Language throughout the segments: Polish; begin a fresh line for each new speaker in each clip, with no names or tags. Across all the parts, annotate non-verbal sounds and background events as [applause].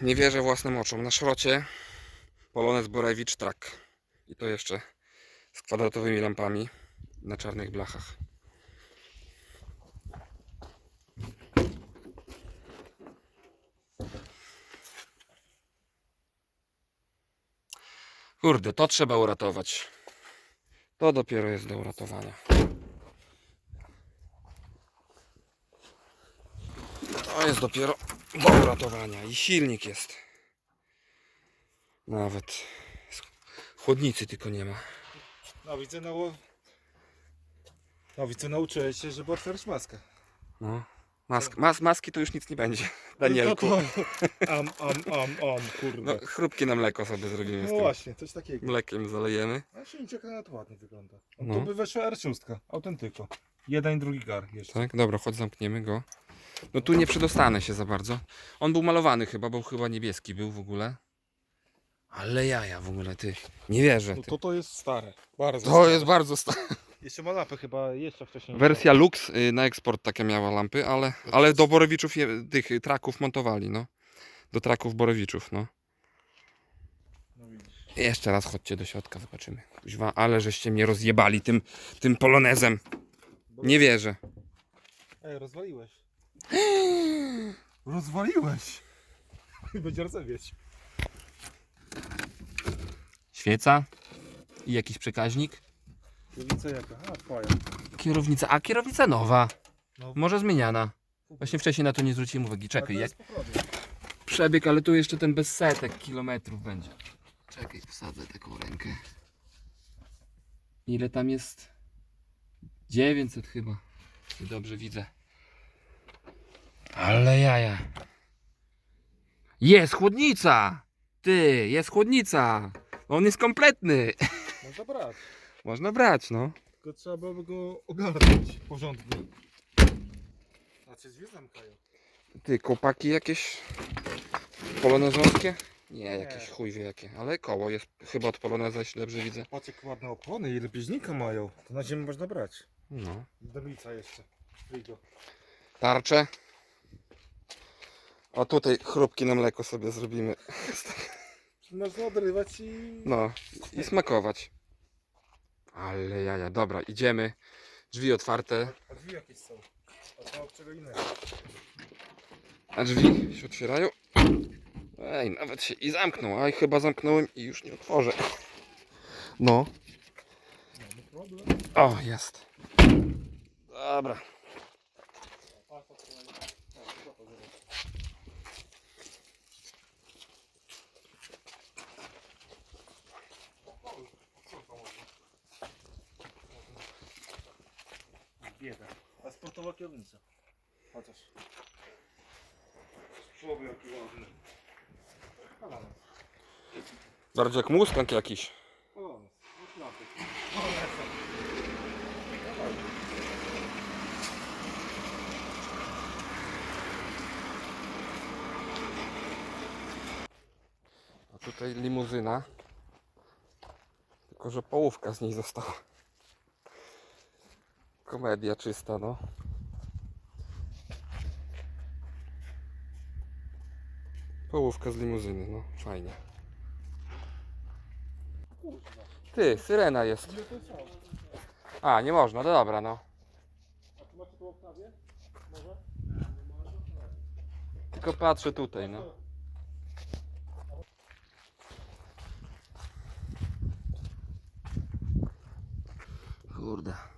Nie wierzę własnym oczom. Na szrocie Polonez Borewicz Track. I to jeszcze z kwadratowymi lampami na czarnych blachach. Kurde, to trzeba uratować. To dopiero jest do uratowania. To jest dopiero do uratowania. I silnik jest. Nawet. Chłodnicy tylko nie ma.
No widzę, no... No widzę, nauczyłeś się, żeby otworzyć maskę.
No. Mask, mas, maski to już nic nie będzie. Danielku.
No to... Am, am, am, am, kurde.
No, chrupki na mleko sobie zrobimy
No właśnie, coś takiego.
mlekiem zalejemy.
A silniczek nawet ładnie wygląda. No. Tu by weszła R6, autentyko. Jeden, drugi gar jeszcze.
Tak, dobra, chodź zamkniemy go. No tu nie przedostanę się za bardzo. On był malowany chyba, bo chyba niebieski był w ogóle. Ale jaja w ogóle, ty. Nie wierzę.
No
Ty.
to to jest stare. Bardzo
To jest bardzo stare.
Jeszcze ma lampę chyba jeszcze wcześniej.
Wersja Lux y, na eksport takie miała lampy, ale, ale do Borowiczów je, tych y, traków montowali, no. Do traków Borowiczów, no.
No widzisz.
Jeszcze raz chodźcie do środka, zobaczymy. Kuźwa, ale żeście mnie rozjebali tym, tym polonezem. Nie wierzę.
Ej, rozwaliłeś. Rozwaliłeś. [laughs] Będzie rdzewieść.
Świeca i jakiś przekaźnik.
Kierownica jaka? A, twoja.
Kierownica, a kierownica nowa.
No.
Może zmieniana. Właśnie wcześniej na to nie zwróciłem uwagi. Czekaj,
A to
jak
jest
przebieg, ale tu jeszcze ten bez setek kilometrów będzie. Czekaj, wsadzę taką rękę. Ile tam jest? 900 chyba. Dobrze widzę. Ale jaja. Jest chłodnica! Ty, jest chłodnica! On jest kompletny. [laughs]
Można brać.
Można brać, no.
Tylko trzeba byłoby go ogarnąć porządnie. A czy drzwi zamykają?
Ty, kopaki jakieś polonezowskie? Nie, jakieś chuj wie jakie, ale koło jest chyba od poloneza, jeśli dobrze widzę.
Patrz jak ładne opony, ile bieżnika mają. To na ziemię można brać.
No.
Domica jeszcze.
Tarcze. O tutaj chrupki na mleko sobie zrobimy. [laughs]
Można odrywać i...
No i smakować. Ale jaja, dobra, idziemy. Drzwi otwarte,
A drzwi jakieś są. A to od czego innego.
a drzwi się otwierają. Ej, nawet się i zamknął, a i chyba zamknąłem i już nie otworzę. No, o jest. Dobra.
Patrz, patrz, patrz. O, co to za rzecz? Bieda. A sportowa kierownica. Chociaż. Z przodu jaki ładny.
Bardziej jak Mustang jakiś. A tutaj limuzyna. Tylko, że połówka z niej została. Komedia czysta, no. Połówka z limuzyny, no fajnie. Ty, syrena jest. A, nie można, no dobra, no.
A tu macie to w oknawie? Może?
Tylko patrzę tutaj, no. Kurde.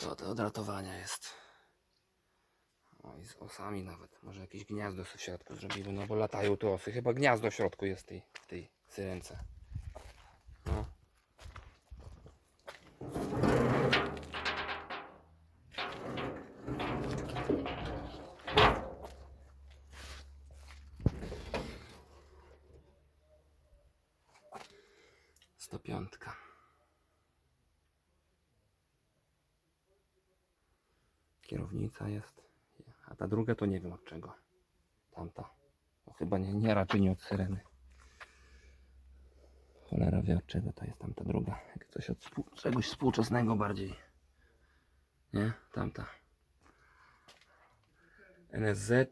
To ratowania jest. O, i z osami nawet. Może jakieś gniazdo w środku zrobimy, no bo latają tu osy. Chyba gniazdo w środku jest tej, w tej syrence. No. Sto piątka. Kierownica jest. A ta druga to nie wiem od czego. Tamta. To chyba nie, nie raczej nie od syreny. Cholera wie od czego to jest tamta druga. Jak coś od współ- czegoś współczesnego bardziej. Nie? Tamta. NSZ